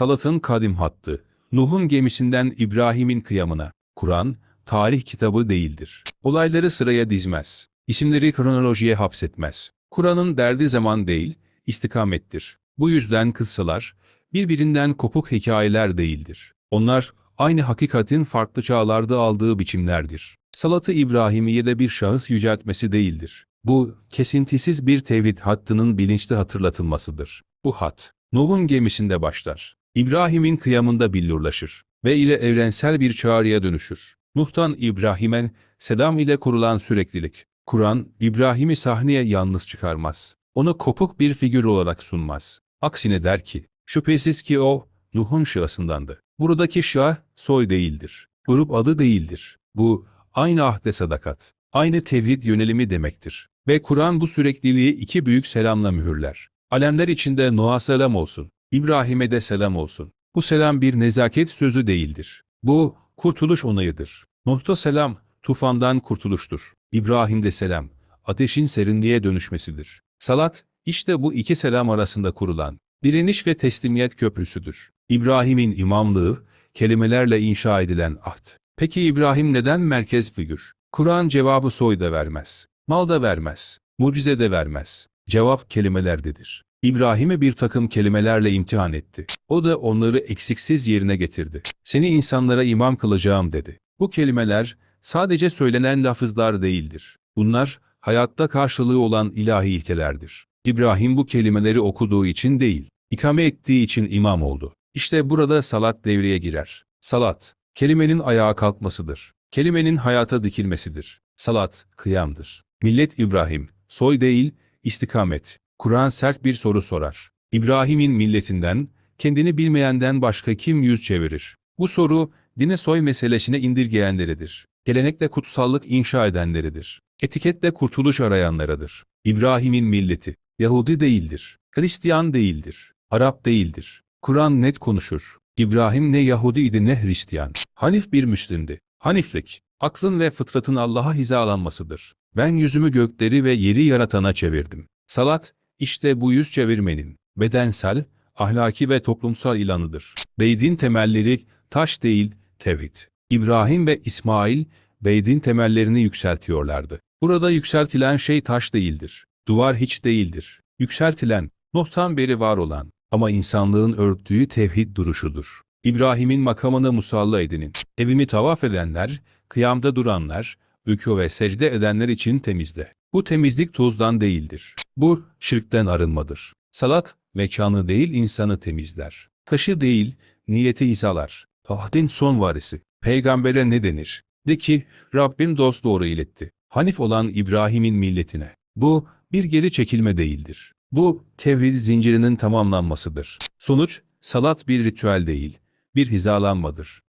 Salat'ın kadim hattı, Nuh'un gemisinden İbrahim'in kıyamına, Kur'an, tarih kitabı değildir. Olayları sıraya dizmez. İsimleri kronolojiye hapsetmez. Kur'an'ın derdi zaman değil, istikamettir. Bu yüzden kıssalar, birbirinden kopuk hikayeler değildir. Onlar, aynı hakikatin farklı çağlarda aldığı biçimlerdir. Salatı İbrahimiye'de bir şahıs yüceltmesi değildir. Bu, kesintisiz bir tevhid hattının bilinçli hatırlatılmasıdır. Bu hat, Nuh'un gemisinde başlar. İbrahim'in kıyamında billurlaşır ve ile evrensel bir çağrıya dönüşür. Nuh'tan İbrahim'e selam ile kurulan süreklilik. Kur'an, İbrahim'i sahneye yalnız çıkarmaz. Onu kopuk bir figür olarak sunmaz. Aksine der ki, şüphesiz ki o, Nuh'un şahsındandı. Buradaki şah, soy değildir. Grup adı değildir. Bu, aynı ahde sadakat, aynı tevhid yönelimi demektir. Ve Kur'an bu sürekliliği iki büyük selamla mühürler. Alemler içinde Nuh'a selam olsun, İbrahim'e de selam olsun. Bu selam bir nezaket sözü değildir. Bu, kurtuluş onayıdır. Nuh'ta selam, tufandan kurtuluştur. İbrahim'de selam, ateşin serinliğe dönüşmesidir. Salat, işte bu iki selam arasında kurulan, direniş ve teslimiyet köprüsüdür. İbrahim'in imamlığı, kelimelerle inşa edilen ahd. Peki İbrahim neden merkez figür? Kur'an cevabı soyda vermez, malda vermez, mucize de vermez. Cevap kelimelerdedir. İbrahim'i bir takım kelimelerle imtihan etti. O da onları eksiksiz yerine getirdi. Seni insanlara imam kılacağım dedi. Bu kelimeler sadece söylenen lafızlar değildir. Bunlar hayatta karşılığı olan ilahi ilkelerdir. İbrahim bu kelimeleri okuduğu için değil, ikame ettiği için imam oldu. İşte burada salat devreye girer. Salat, kelimenin ayağa kalkmasıdır. Kelimenin hayata dikilmesidir. Salat, kıyamdır. Millet İbrahim, soy değil, istikamet. Kur'an sert bir soru sorar. İbrahim'in milletinden, kendini bilmeyenden başka kim yüz çevirir? Bu soru, dine soy meselesine indirgeyenleridir. Gelenekle kutsallık inşa edenleridir. Etiketle kurtuluş arayanlarıdır. İbrahim'in milleti, Yahudi değildir. Hristiyan değildir. Arap değildir. Kur'an net konuşur. İbrahim ne Yahudiydi ne Hristiyan. Hanif bir Müslimdi. Haniflik, aklın ve fıtratın Allah'a hizalanmasıdır. Ben yüzümü gökleri ve yeri yaratana çevirdim. Salat, işte bu yüz çevirmenin, bedensel, ahlaki ve toplumsal ilanıdır. Beydin temelleri, taş değil, tevhid. İbrahim ve İsmail, beydin temellerini yükseltiyorlardı. Burada yükseltilen şey taş değildir. Duvar hiç değildir. Yükseltilen, Nuh'tan beri var olan ama insanlığın örttüğü tevhid duruşudur. İbrahim'in makamını musalla edinin. Evimi tavaf edenler, kıyamda duranlar, rükû ve secde edenler için temizde. Bu temizlik tozdan değildir. Bu, şirkten arınmadır. Salat, mekanı değil insanı temizler. Taşı değil, niyeti izalar. Tahdin son varisi. Peygambere ne denir? De ki, Rabbim dost doğru iletti. Hanif olan İbrahim'in milletine. Bu, bir geri çekilme değildir. Bu, tevhid zincirinin tamamlanmasıdır. Sonuç, salat bir ritüel değil, bir hizalanmadır.